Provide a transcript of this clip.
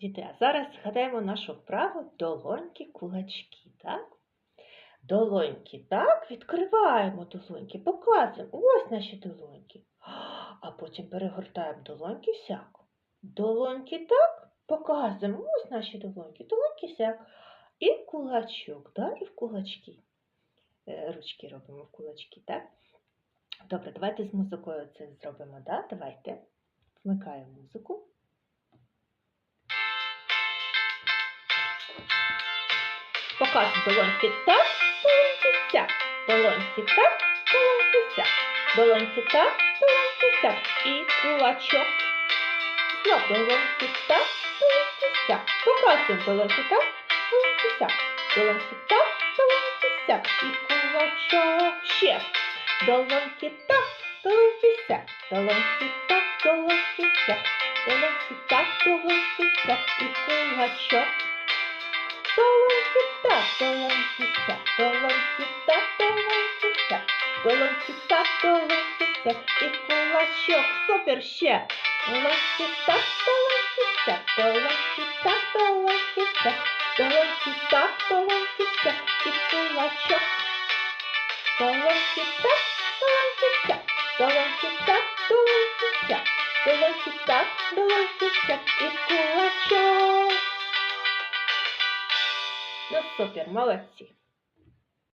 Діти, а зараз згадаємо нашу вправу долоньки кулачки, так? Долоньки, так, відкриваємо долоньки, показуємо. Ось наші долоньки. А потім перегортаємо долоньки сяк. Долоньки так, показуємо. Ось наші долоньки, долоньки сяк. І кулачок, да, і в кулачки. Е, Ручки робимо в кулачки, так? Добре, давайте з музикою це зробимо, да? Давайте. Вмикаємо музику. Показуємо долоньки так, долоньки сяк. Долоньки так, долоньки сяк. Долоньки так, долоньки сяк. І кулачок. Знов долоньки так, долоньки сяк. Показуємо долоньки так, долоньки сяк. Долоньки так, долоньки сяк. І кулачок. Ще. Долоньки так, долоньки сяк. Долоньки так, долоньки сяк. Долоньки так, долоньки сяк. І кулачок. Долоньки долоньки. Долоньки долоньки. Долоньки долоньки. І кулачок. Супер ще. Долоньки долоньки. Долоньки долоньки. Долоньки долоньки. І кулачок. Долоньки долоньки. Долоньки долоньки. Долоньки долоньки. І супер, молодці.